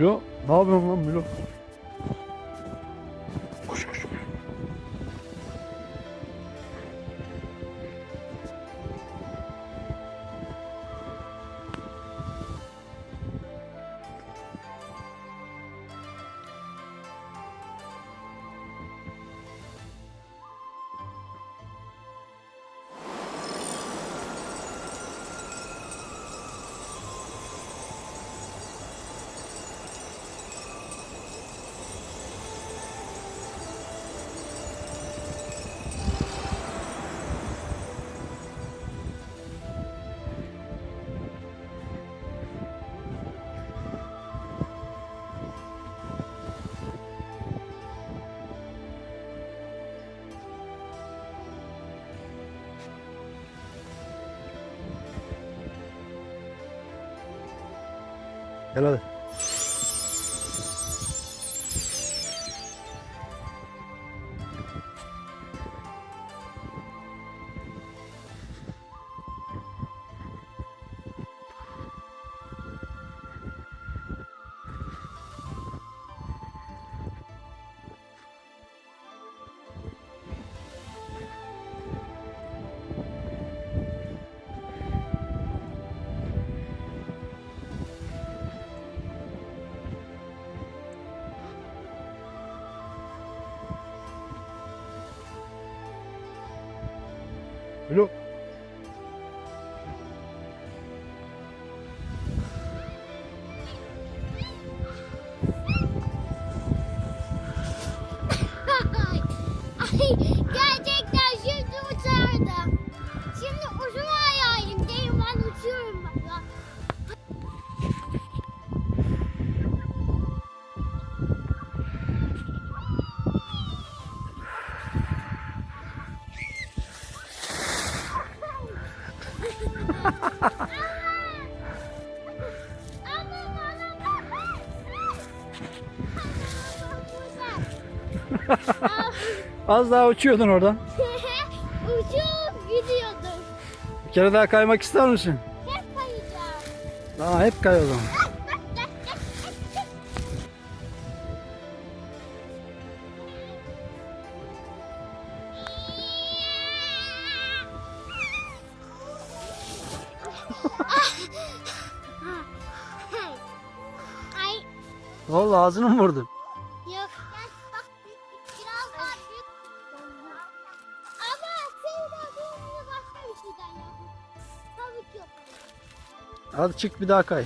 Milo ne yapıyorsun lan Milo? Gel hadi. Az daha uçuyordun oradan. Uçup gidiyordum. Bir kere daha kaymak ister misin? Hep kayacağım. Daha hep kay o zaman. Oldu ağzını mı vurdun? Hadi çık bir daha kay.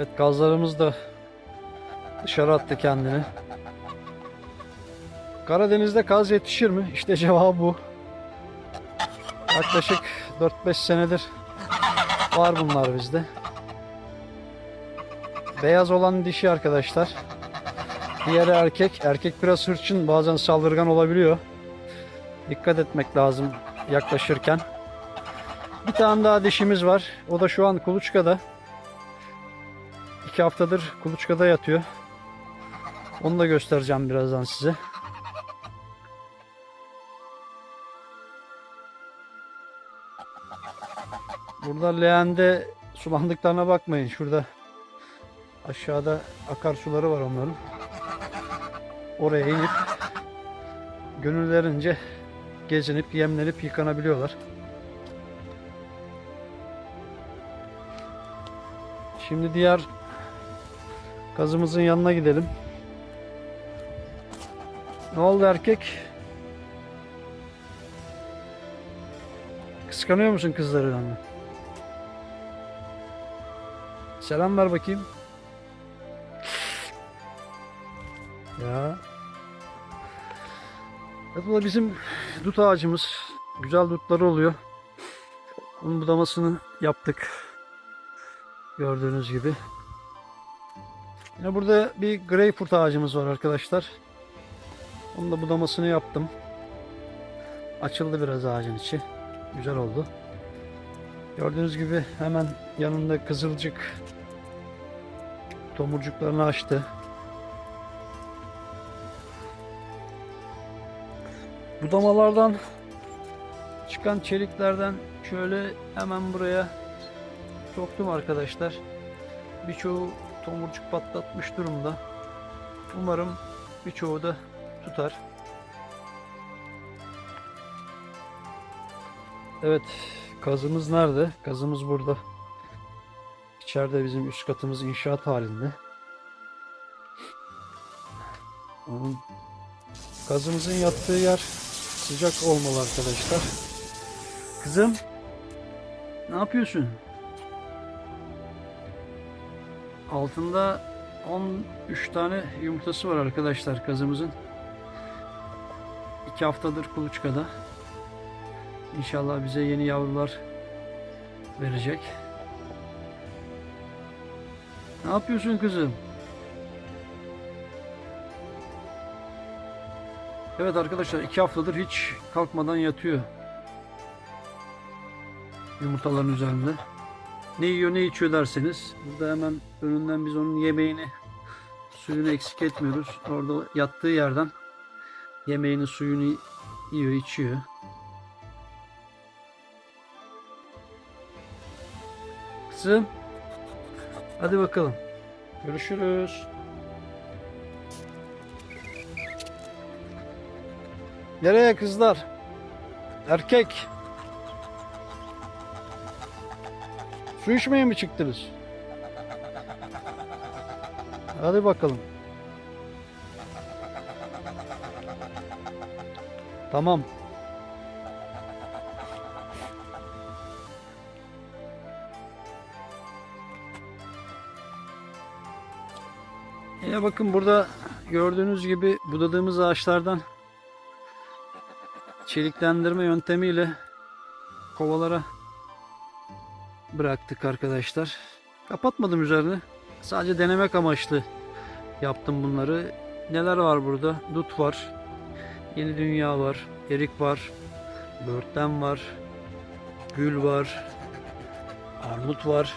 Evet gazlarımız da dışarı attı kendini. Karadeniz'de kaz yetişir mi? İşte cevabı bu. Yaklaşık 4-5 senedir var bunlar bizde. Beyaz olan dişi arkadaşlar. Diğeri erkek. Erkek biraz hırçın bazen saldırgan olabiliyor. Dikkat etmek lazım yaklaşırken. Bir tane daha dişimiz var. O da şu an kuluçkada. İki haftadır kuluçkada yatıyor. Onu da göstereceğim birazdan size. Burada leğende sulandıklarına bakmayın. Şurada aşağıda akarsuları var onların. Oraya inip gönüllerince gezinip yemlenip yıkanabiliyorlar. Şimdi diğer kazımızın yanına gidelim. Ne oldu erkek? Kıskanıyor musun kızlarından? Selam ver bakayım. Ya. Evet, bu da bizim dut ağacımız. Güzel dutları oluyor. Bunun budamasını yaptık. Gördüğünüz gibi. Yine burada bir greyfurt ağacımız var arkadaşlar. Onun da budamasını yaptım. Açıldı biraz ağacın içi. Güzel oldu. Gördüğünüz gibi hemen yanında kızılcık tomurcuklarını açtı. Budamalardan çıkan çeliklerden şöyle hemen buraya soktum arkadaşlar. Birçoğu tomurcuk patlatmış durumda. Umarım birçoğu da tutar. Evet, kazımız nerede? Kazımız burada. İçeride bizim üst katımız inşaat halinde. Onun kazımızın yattığı yer sıcak olmalı arkadaşlar. Kızım, ne yapıyorsun? Altında 13 tane yumurtası var arkadaşlar kazımızın. 2 haftadır kuluçkada. İnşallah bize yeni yavrular verecek. Ne yapıyorsun kızım? Evet arkadaşlar 2 haftadır hiç kalkmadan yatıyor. Yumurtaların üzerinde. Ne yiyor ne içiyor derseniz burada hemen önünden biz onun yemeğini suyunu eksik etmiyoruz. Orada yattığı yerden yemeğini suyunu yiyor içiyor. Kızım hadi bakalım görüşürüz. Nereye kızlar? Erkek. Su içmeye mi çıktınız? Hadi bakalım. Tamam. Yine bakın burada gördüğünüz gibi budadığımız ağaçlardan çeliklendirme yöntemiyle kovalara bıraktık arkadaşlar. Kapatmadım üzerine. Sadece denemek amaçlı yaptım bunları. Neler var burada? Dut var. Yeni dünya var. Erik var. Börtlen var. Gül var. Armut var.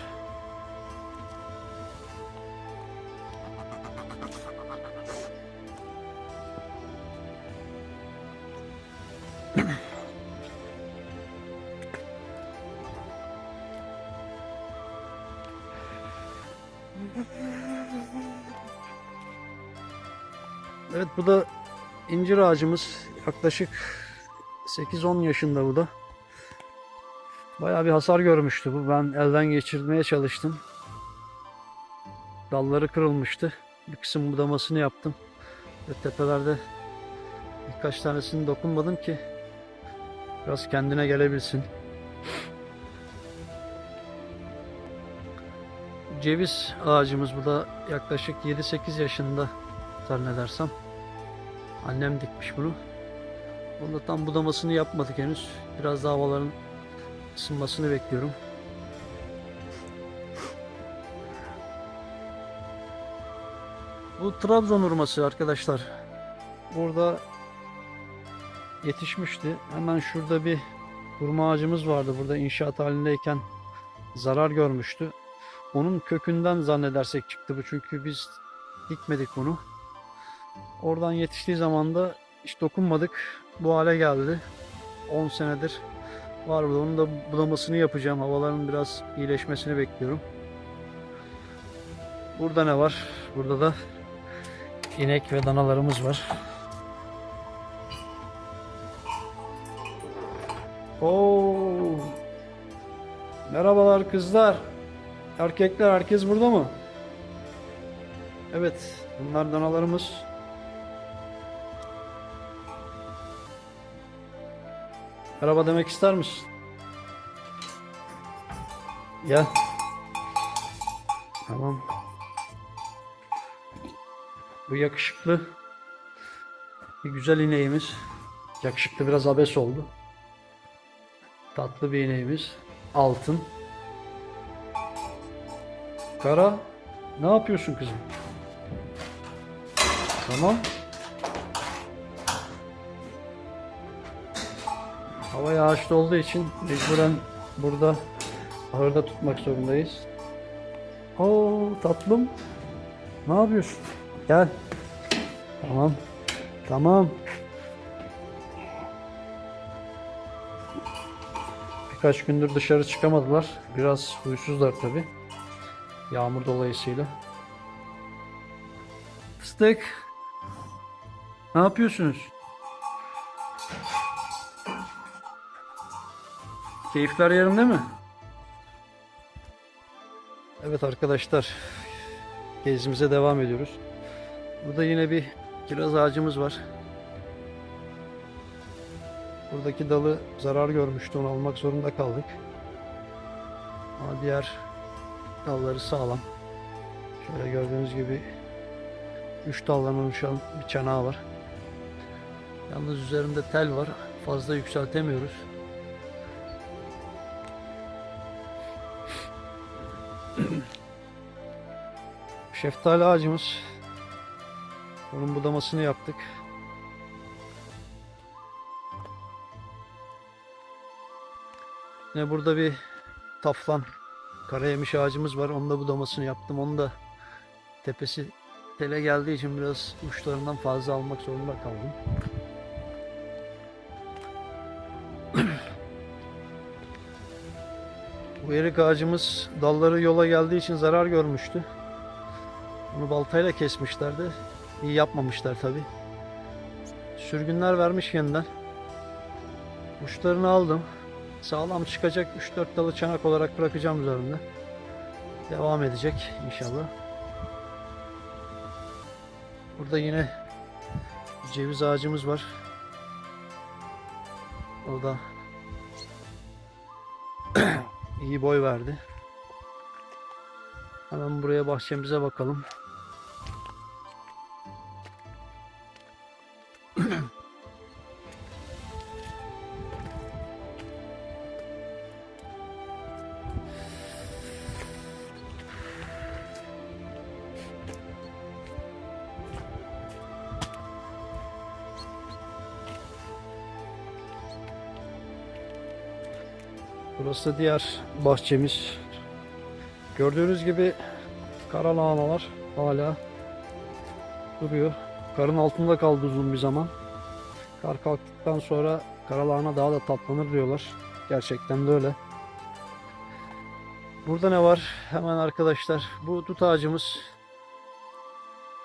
Evet bu da incir ağacımız. Yaklaşık 8-10 yaşında bu da. Bayağı bir hasar görmüştü bu. Ben elden geçirmeye çalıştım. Dalları kırılmıştı. Bir kısım budamasını yaptım. Ve tepelerde birkaç tanesini dokunmadım ki biraz kendine gelebilsin. ceviz ağacımız bu da yaklaşık 7-8 yaşında zannedersem. Annem dikmiş bunu. Bunda tam budamasını yapmadık henüz. Biraz daha havaların ısınmasını bekliyorum. Bu Trabzon hurması arkadaşlar. Burada yetişmişti. Hemen şurada bir hurma ağacımız vardı. Burada inşaat halindeyken zarar görmüştü. Onun kökünden zannedersek çıktı bu. Çünkü biz dikmedik bunu. Oradan yetiştiği zaman da hiç dokunmadık. Bu hale geldi. 10 senedir var burada. Onun da bulamasını yapacağım. Havaların biraz iyileşmesini bekliyorum. Burada ne var? Burada da inek ve danalarımız var. Oo. Merhabalar kızlar. Erkekler herkes burada mı? Evet, bunlar danalarımız. Merhaba demek ister misin? Gel. Tamam. Bu yakışıklı. Bir güzel ineğimiz. Yakışıklı biraz abes oldu. Tatlı bir ineğimiz. Altın. Kara. Ne yapıyorsun kızım? Tamam. Hava yağışlı olduğu için mecburen burada ahırda tutmak zorundayız. Oo tatlım. Ne yapıyorsun? Gel. Tamam. Tamam. Birkaç gündür dışarı çıkamadılar. Biraz huysuzlar tabi. Yağmur dolayısıyla. Fıstık. Ne yapıyorsunuz? Keyifler yerinde mi? Evet arkadaşlar. Gezimize devam ediyoruz. Burada yine bir kiraz ağacımız var. Buradaki dalı zarar görmüştü. Onu almak zorunda kaldık. Ama diğer dalları sağlam. Şöyle gördüğünüz gibi 3 daldan oluşan bir çanağı var. Yalnız üzerinde tel var. Fazla yükseltemiyoruz. Şeftali ağacımız. Onun budamasını yaptık. Yine burada bir taflan karayemiş ağacımız var. Onun da budamasını yaptım. Onu da tepesi tele geldiği için biraz uçlarından fazla almak zorunda kaldım. Bu erik ağacımız dalları yola geldiği için zarar görmüştü. Onu baltayla kesmişlerdi. İyi yapmamışlar tabi. Sürgünler vermiş yeniden. Uçlarını aldım. Sağlam çıkacak 3-4 dalı çanak olarak bırakacağım üzerinde. Devam edecek inşallah. Burada yine ceviz ağacımız var. O da iyi boy verdi. Hemen buraya bahçemize bakalım. Burası diğer bahçemiz. Gördüğünüz gibi kara lahanalar hala duruyor. Karın altında kaldı uzun bir zaman. Kar kalktıktan sonra kara lahana daha da tatlanır diyorlar. Gerçekten de öyle. Burada ne var? Hemen arkadaşlar bu dut ağacımız.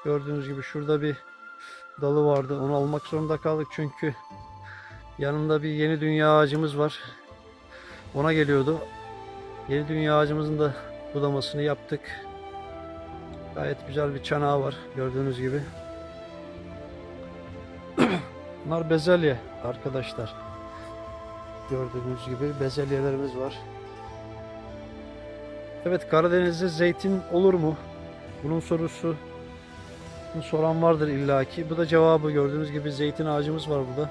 Gördüğünüz gibi şurada bir dalı vardı. Onu almak zorunda kaldık çünkü yanında bir yeni dünya ağacımız var. Ona geliyordu. Yeni dünya ağacımızın da budamasını yaptık. Gayet güzel bir çanağı var gördüğünüz gibi. Bunlar bezelye arkadaşlar. Gördüğünüz gibi bezelyelerimiz var. Evet Karadeniz'de zeytin olur mu? Bunun sorusu soran vardır illaki. Bu da cevabı gördüğünüz gibi zeytin ağacımız var burada.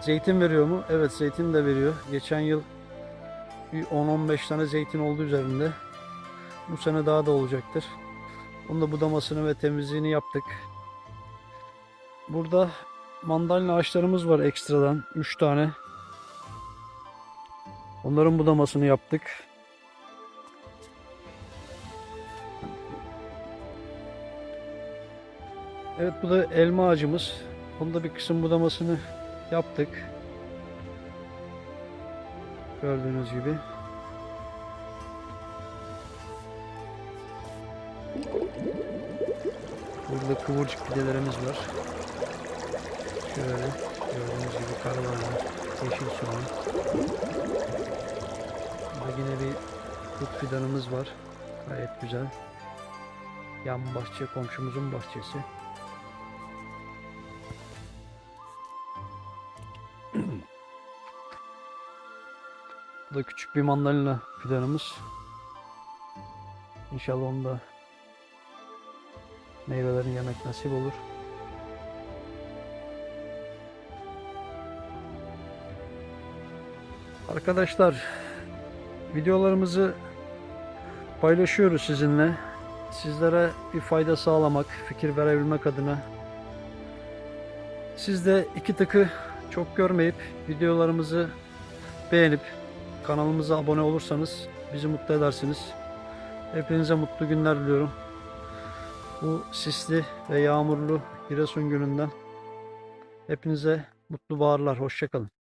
Zeytin veriyor mu? Evet zeytin de veriyor. Geçen yıl bir 10-15 tane zeytin oldu üzerinde. Bu sene daha da olacaktır. Onun da budamasını ve temizliğini yaptık. Burada mandalina ağaçlarımız var ekstradan. 3 tane. Onların budamasını yaptık. Evet bu da elma ağacımız. Onda bir kısım budamasını yaptık. Gördüğünüz gibi. Burada kıvırcık pidelerimiz var. Şöyle gördüğünüz gibi karalahana, yeşil soğan. Burada yine bir dut fidanımız var. Gayet güzel. Yan bahçe komşumuzun bahçesi. Bu da küçük bir mandalina fidanımız. İnşallah onda meyvelerin yemek nasip olur. Arkadaşlar videolarımızı paylaşıyoruz sizinle. Sizlere bir fayda sağlamak, fikir verebilmek adına. Siz de iki tıkı çok görmeyip videolarımızı beğenip kanalımıza abone olursanız bizi mutlu edersiniz. Hepinize mutlu günler diliyorum. Bu sisli ve yağmurlu Giresun gününden hepinize mutlu baharlar. Hoşçakalın.